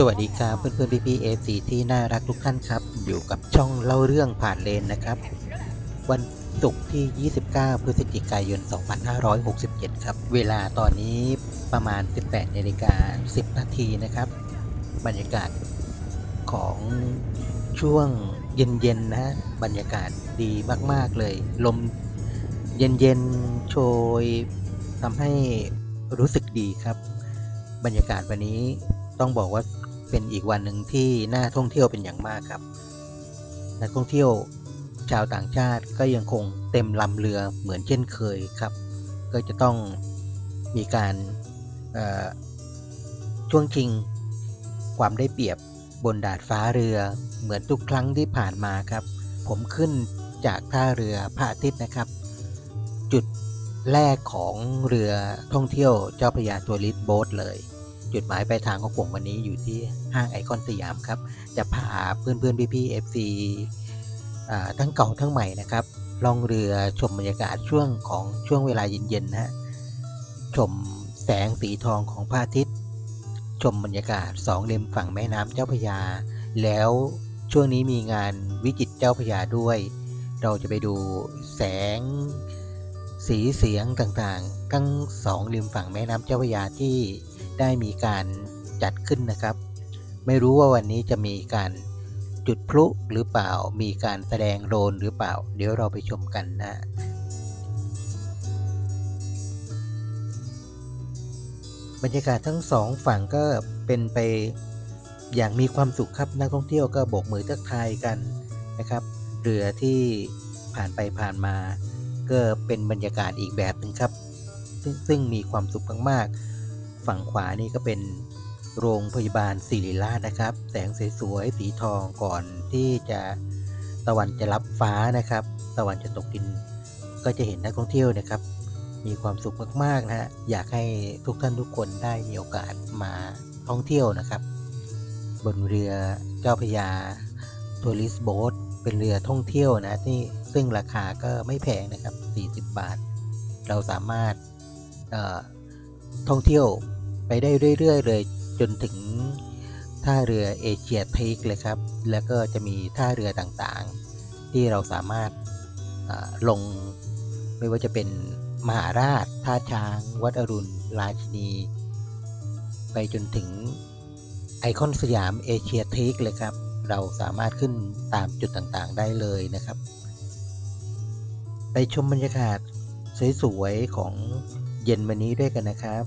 สวัสดีครับเพื่อนเพื่อนพี่พี่เอซีที่น่ารักทุกท่านครับ อยู่กับช่องเล่าเรื่องผ่านเลนนะครับ วันศุกร์ที่ 29 พฤศจิกายน 2567 ครับ เวลาตอนนี้ประมาณ 18นาฬิกา10 นาทีนะครับ บรรยากาศของช่วงเย็นๆนะฮะบรรยากาศดีมากๆเลย ลมเย็นๆโชยทำให้รู้สึกดีครับ บรรยากาศวันนี้ต้องบอกว่า เป็นอีกวันหนึ่งที่น่าท่องเที่ยวเป็นอย่างมากครับ นักท่องเที่ยวชาวต่างชาติก็ยังคงเต็มลำเรือเหมือนเช่นเคยครับ ก็จะต้องมีการช่วงชิงความได้เปรียบบนดาดฟ้าเรือเหมือนทุกครั้งที่ผ่านมาครับ ผมขึ้นจากท่าเรือพระอาทิตย์นะครับ จุดแรกของเรือท่องเที่ยวเจ้าพระยาทัวริสโบ๊ทเลย จุดหมายปลายทางของผมวันนี้อยู่ที่ห้างไอคอนสยามครับ จะพาเพื่อนเพื่อนพี่พี่เอฟซีทั้งเก่าทั้งใหม่นะครับล่องเรือชมบรรยากาศช่วงของช่วงเวลาเย็นๆนะฮะชมแสงสีทองของพระอาทิตย์ ชมบรรยากาศสองริมฝั่งแม่น้ำเจ้าพระยา แล้วช่วงนี้มีงานวิจิตเจ้าพระยาด้วย เราจะไปดูแสงสีเสียงต่างๆ ทั้งสองริมฝั่งแม่น้ำเจ้าพระยาที่ ได้มีการจัดขึ้นนะครับ ไม่รู้ว่าวันนี้จะมีการจุดพลุหรือเปล่า มีการแสดงโรนหรือเปล่า เดี๋ยวเราไปชมกันนะบรรยากาศทั้งสองฝั่งก็เป็นไปอย่างมีความสุขครับนักท่องเที่ยวก็โบกมือทักทายกันนะครับ เรือที่ผ่านไปผ่านมา ก็เป็นบรรยากาศอีกแบบหนึ่งครับ ซึ่งมีความสุขมากๆ ฝั่งขวานี่ก็เป็นโรงพยาบาลศิริราชนะครับ แสงสวยๆสีทองก่อนที่จะตะวันจะรับฟ้านะครับ ตะวันจะตกดิน ก็จะเห็นนักท่องเที่ยวนะครับ มีความสุขมากๆนะฮะอยากให้ทุกท่านทุกคนได้มีโอกาสมาท่องเที่ยวนะครับ บนเรือเจ้าพยาทัวริสโบ๊ทเป็นเรือท่องเที่ยวนะที่ซึ่งราคาก็ไม่แพงนะครับ 40 บาท เราสามารถเอ่อท่องเที่ยว ไปได้เรื่อยๆเลยจนถึงท่าเรือเอเชียเทคเลยครับ แล้วก็จะมีท่าเรือต่างๆ ที่เราสามารถลงไม่ว่าจะเป็นมหาราช ท่าช้าง วัดอรุณ ราชินี ไปจนถึงไอคอนสยามเอเชียเทคเลยครับ เราสามารถขึ้นตามจุดต่างๆได้เลยนะครับ ไปชมบรรยากาศสวยๆของเย็นวันนี้ด้วยกันนะครับ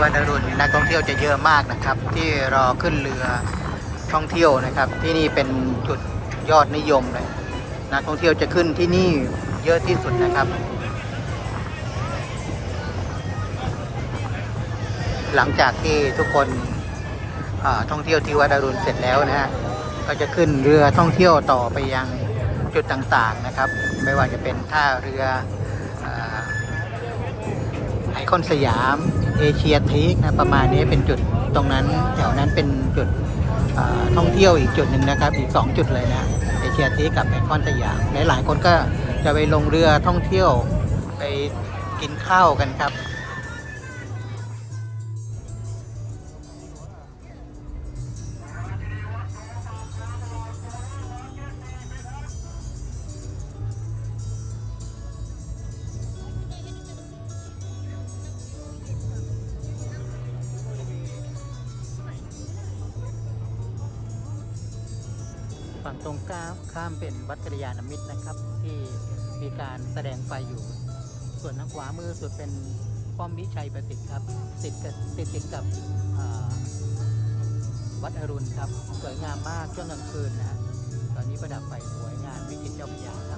วัดอรุณนักท่องเที่ยวจะเยอะมากนะครับ ที่รอขึ้นเรือท่องเที่ยวนะครับ ที่นี่เป็นจุดยอดนิยมเลยนักท่องเที่ยวจะขึ้นที่นี่เยอะที่สุดนะครับ หลังจากที่ทุกคนอ่าท่องเที่ยวที่วัดอรุณเสร็จแล้วนะฮะก็จะขึ้นเรือท่องเที่ยวต่อไปยังจุดต่างๆนะครับ ไม่ว่าจะเป็นท่าเรืออไอคอนสยาม เอเชียทีกนะประมาณนี้เป็นจุดตรงนั้นแถวนั้นเป็นจุดท่องเที่ยวอีกจุดหนึ่งนะครับ อีก 2 จุดเลยนะเอเชียทีกกับไอคอนสยามหลายๆคนก็จะไปลงเรือท่องเที่ยวไปกินข้าวกันครับ ฝั่งตรงข้ามข้ามเป็นวัดกริยานมิตรนะครับ ที่มีการแสดงไฟอยู่ ส่วนทางขวามือสุดเป็นป้อมวิชัยประสิทธิ์ครับ ติดกับติดติดกับวัดอรุณครับ สวยงามมากช่วงกลางคืนนะฮะตอนนี้ประดับไฟสวยงามวิจิตรเจ้าพระยาครับ